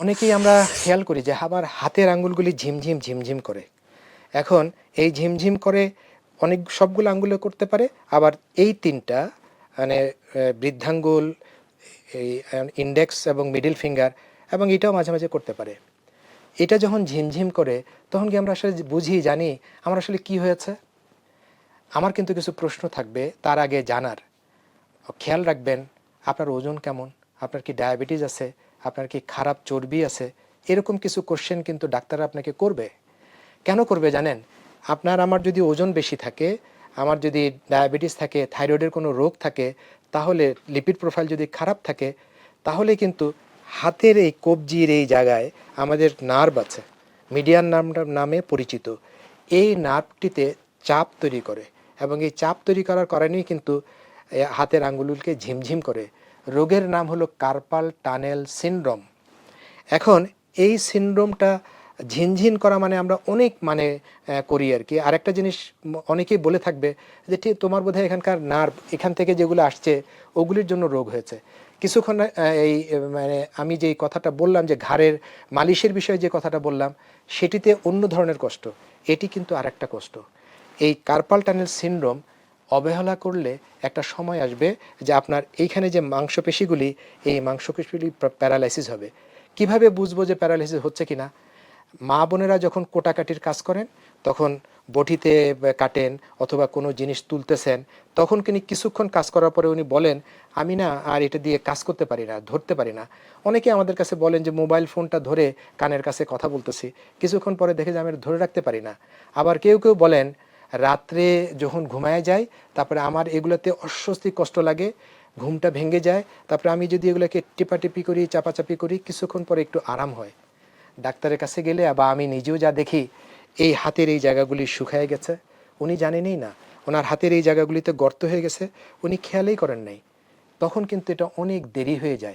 অনেকেই আমরা খেয়াল করি যে আবার হাতের আঙ্গুলগুলি ঝিমঝিম ঝিমঝিম করে। এখন এই ঝিমঝিম করে অনেক, সবগুলো আঙ্গুলে করতে পারে, আবার এই তিনটা মানে বৃদ্ধাঙ্গুল, এই ইন্ডেক্স এবং মিডিল ফিঙ্গার এবং এটাও মাঝে মাঝে করতে পারে। এটা যখন ঝিমঝিম করে, তখন কি আমরা আসলে বুঝি, জানি আমার আসলে কি হয়েছে? আমার কিন্তু কিছু প্রশ্ন থাকবে, তার আগে জানার। খেয়াল রাখবেন, আপনার ওজন কেমন? আপনার কি ডায়াবেটিস আছে? আপনার কি খারাপ চর্বি আছে? এরকম কিছু কোশ্চেন কিন্তু ডাক্তার আপনাকে করবে। কেন করবে জানেন? আপনার, আমার যদি ওজন বেশি থাকে, আমার যদি ডায়াবেটিস থাকে থাইরয়েডের কোনো রোগ থাকে, তাহলে লিপিড প্রোফাইল যদি খারাপ থাকে, তাহলে কিন্তু হাতের এই কবজির এই জায়গায় আমাদের নার্ভ আছে। মিডিয়ান নার্ভ নামে পরিচিত। এই নার্ভটিতে চাপ তৈরি করে এবং এই চাপ তৈরি করার কারণেই কিন্তু হাতের আঙ্গুলকে ঝিমঝিম করে। রোগের নাম হলো কার্পাল টানেল সিনড্রোম। এখন এই সিনড্রোমটা ঝিনঝিন করা মানে আমরা অনেক মানে করি আর কি। আরেকটা জিনিস অনেকেই বলে থাকবে যে, ঠিক, তোমার বোধহয় এখানকার নার্ভ, এখান থেকে যেগুলো আসছে, ওগুলির জন্য রোগ হয়েছে। কিছুক্ষণ এই মানে আমি যে কথাটা বললাম যে, ঘাড়ের মালিশের বিষয়ে যে কথাটা বললাম, সেটিতে অন্য ধরনের কষ্ট। এটি কিন্তু আরেকটা কষ্ট। এই কার্পাল টানেল সিনড্রোম অবহেলা করলে একটা সময় আসবে যে আপনার এইখানে যে মাংসপেশিগুলি, এই মাংসপেশিগুলি প্যারালাইসিস হবে। কীভাবে বুঝব যে প্যারালাইসিস হচ্ছে কিনা? মা বোনেরা যখন কোটাকাটির কাজ করেন, তখন বটিতে কাটেন অথবা কোনো জিনিস তুলতেছেন, তখন তিনি কিছুক্ষণ কাজ করার পরে উনি বলেন, আমি না আর এটা দিয়ে কাজ করতে পারি না, ধরতে পারি না। অনেকে আমাদের কাছে বলেন যে, মোবাইল ফোনটা ধরে কানের কাছে কথা বলতেছি, কিছুক্ষণ পরে দেখে যে আমি ধরে রাখতে পারি না। আবার কেউ কেউ বলেন রাত্রে যখন ঘুমায় যায়, তারপরে আমার এগুলোতে অস্বস্তি কষ্ট লাগে, ঘুমটা ভেঙে যায়, তারপরে আমি যদি এগুলোকে টিপাটিপি করি, চাপাচাপি করি, কিছুক্ষণ পরে একটু আরাম হয়। ডাক্তারের কাছে গেলে বা আমি নিজেও যা দেখি, এই হাতের এই জায়গাগুলি শুকায় গেছে। উনি জানেনই না, ওনার হাতের এই জায়গাগুলিতে গর্ত হয়ে গেছে, উনি খেয়ালই করেন নাই। তখন কিন্তু এটা অনেক দেরি হয়ে যায়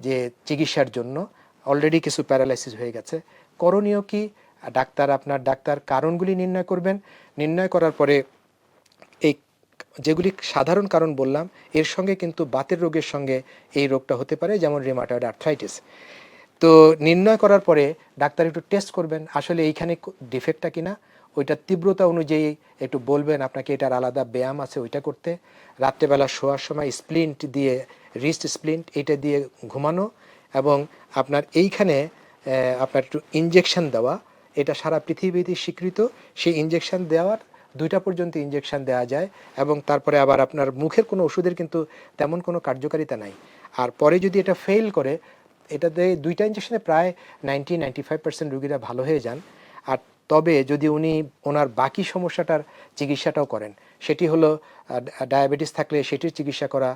যে চিকিৎসার জন্য। অলরেডি কিছু প্যারালাইসিস হয়ে গেছে। করণীয় কি? ডাক্তার আপনার ডাক্তার কারণগুলি নির্ণয় করবেন। নির্ণয় করার পরে এই যেগুলি সাধারণ কারণ বললাম, এর সঙ্গে কিন্তু বাতের রোগের সঙ্গে এই রোগটা হতে পারে, যেমন রিমাটয়েড আর্থ্রাইটিস তো নির্ণয় করার পরে ডাক্তার একটু টেস্ট করবেন, আসলে এইখানে ডিফেক্টটা কিনা? ওইটার তীব্রতা অনুযায়ী একটু বলবেন, আপনাকে এটার আলাদা ব্যায়াম আছে ওইটা করতে। রাত্রেবেলা শোয়ার সময় স্প্লিন্ট দিয়ে রিস্ট স্প্লিন্ট এটা দিয়ে ঘুমানো এবং আপনার এইখানে আপনার একটু ইনজেকশন দেওয়া। এটা সারা পৃথিবীতে স্বীকৃত। সেই ইনজেকশন দেওয়ার, দুইটা পর্যন্ত ইনজেকশন দেওয়া যায় এবং তারপরে আবার আপনার মুখের কোনো ওষুধের কিন্তু তেমন কোনো কার্যকারিতা নাই। আর পরে যদি এটা ফেল করে, এটাতে দুইটা ইনজেকশনে প্রায় নাইনটি নাইনটি ফাইভ পার্সেন্ট রুগীরা ভালো হয়ে যান। আর তবে যদি উনি ওনার বাকি সমস্যাটার চিকিৎসাটাও করেন, সেটি হলো ডায়াবেটিস থাকলে সেটির চিকিৎসা করা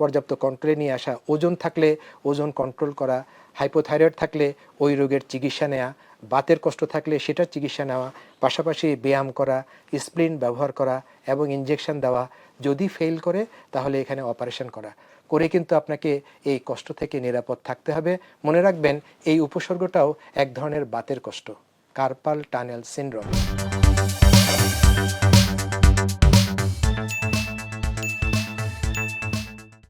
পর্যাপ্ত কন্ট্রোলে নিয়ে আসা, ওজন থাকলে ওজন কন্ট্রোল করা হাইপোথাইরয়েড থাকলে ওই রোগের চিকিৎসা নেওয়া বাতের কষ্ট থাকলে সেটার চিকিৎসা নেওয়া, পাশাপাশি ব্যায়াম করা স্প্লিন ব্যবহার করা এবং ইঞ্জেকশন দেওয়া যদি ফেল করে, তাহলে এখানে অপারেশন করা। করে কিন্তু আপনাকে এই কষ্ট থেকে নিরাপদ থাকতে হবে। মনে রাখবেন, এই উপসর্গটাও এক ধরনের বাতের কষ্ট, কার্পাল টানেল সিনড্রোম।